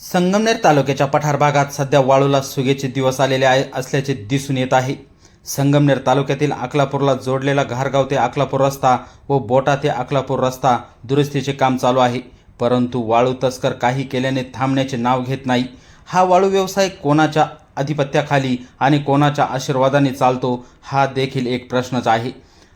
संगमनेर तालुक्याच्या पठार भागात सध्या वाळूला सुगेचे दिवस आलेले आहे असल्याचे दिसून येत आहे. संगमनेर तालुक्यातील अकलापूरला जोडलेला घारगाव ते अकलापूर रस्ता व बोटा ते अकलापूर रस्ता दुरुस्तीचे काम चालू आहे. परंतु वाळू तस्कर काही केल्याने थांबण्याचे नाव घेत नाही. हा वाळू व्यवसाय कोणाच्या अधिपत्याखाली आणि कोणाच्या आशीर्वादाने चालतो हा देखील एक प्रश्नच आहे.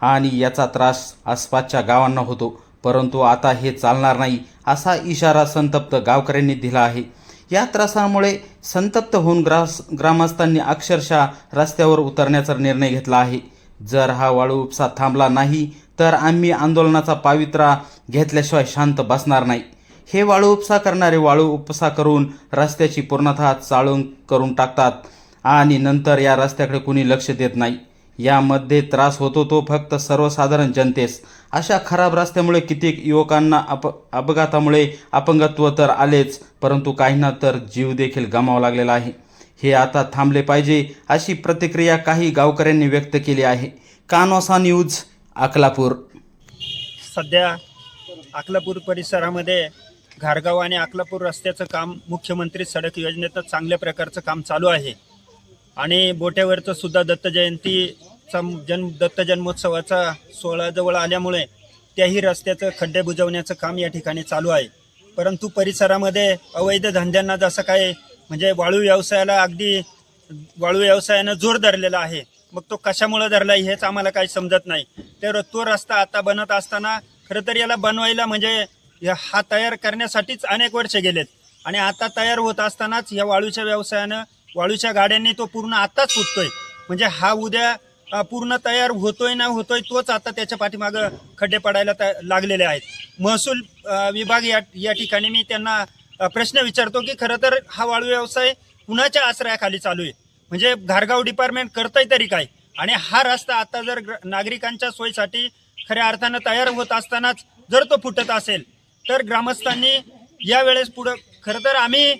आणि याचा त्रास आसपासच्या गावांना होतो. परंतु आता हे चालणार नाही असा इशारा संतप्त गावकऱ्यांनी दिला आहे. या त्रासामुळे संतप्त होऊन ग्रास ग्रामस्थांनी अक्षरशः रस्त्यावर उतरण्याचा निर्णय घेतला आहे. जर हा वाळू उपसा थांबला नाही तर आम्ही आंदोलनाचा पावित्रा घेतल्याशिवाय शांत बसणार नाही. हे वाळू उपसा करणारे वाळू उपसा करून रस्त्याची पूर्णतः चाळून करून टाकतात आणि नंतर या रस्त्याकडे कुणी लक्ष देत नाही. यामध्ये त्रास होतो तो फक्त सर्वसाधारण जनतेस. अशा खराब रस्त्यामुळे कित्येक युवकांना अप अपघातामुळे अपंगत्व तर आलेच परंतु काहींना तर जीव देखील गमावा लागलेला आहे. हे आता थांबले पाहिजे अशी प्रतिक्रिया काही गावकऱ्यांनी व्यक्त केली आहे. कानोसा न्यूज अकलापूर. सध्या अकलापूर परिसरामध्ये घारगाव आणि अकलापूर रस्त्याचं काम मुख्यमंत्री सडक योजनेतच चांगल्या प्रकारचं काम चालू आहे. आणि बोट्यावरचं सुद्धा दत्त जन्म दत्त जन्मोत्सवाचा सोहळा जवळ आल्यामुळे त्याही रस्त्याचं खड्डे बुजवण्याचं काम या ठिकाणी चालू आहे. परंतु परिसरामध्ये अवैध धंद्यांना जसं काय म्हणजे वाळू व्यवसायाला अगदी वाळू व्यवसायानं जोर धरलेला आहे. मग तो कशामुळे धरला हेच आम्हाला काही समजत नाही. तर तो रस्ता आता बनत असताना खरं तर याला बनवायला म्हणजे हा तयार करण्यासाठीच अनेक वर्ष गेलेत. आणि आता तयार होत असतानाच या वाळूच्या व्यवसायानं वाळूच्या गाड्यांनी तो पूर्ण आताच फुटतोय. म्हणजे हा उद्या पूर्ण तयार होतोय ना होतोय तोच आता त्याच्या पाठीमागं खड्डे पडायला त- लागलेले आहेत. महसूल विभाग या या ठिकाणी मी त्यांना प्रश्न विचारतो की खरं तर हा वाळू व्यवसाय कुणाच्या आश्रयाखाली चालू आहे? म्हणजे घारगाव डिपार्टमेंट करतंय तरी काय? आणि हा रस्ता आता जर नागरिकांच्या सोयीसाठी खऱ्या अर्थानं तयार होत असतानाच जर तो फुटत असेल तर ग्रामस्थांनी यावेळेस पुढं खरं तर आम्ही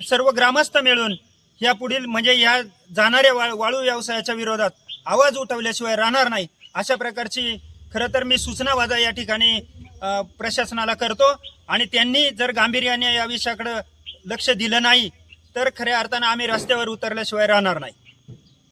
सर्व ग्रामस्थ मिळून या पुढील म्हणजे या जाणाऱ्या वा वाळू व्यवसायाच्या विरोधात आवाज उठवल्याशिवाय राहणार नाही. अशा प्रकारची खरं तर मी सूचना वाजा या ठिकाणी प्रशासनाला करतो आणि त्यांनी जर गांभीर्याने या विषयाकडं लक्ष दिलं नाही तर खऱ्या अर्थानं आम्ही रस्त्यावर उतरल्याशिवाय राहणार नाही.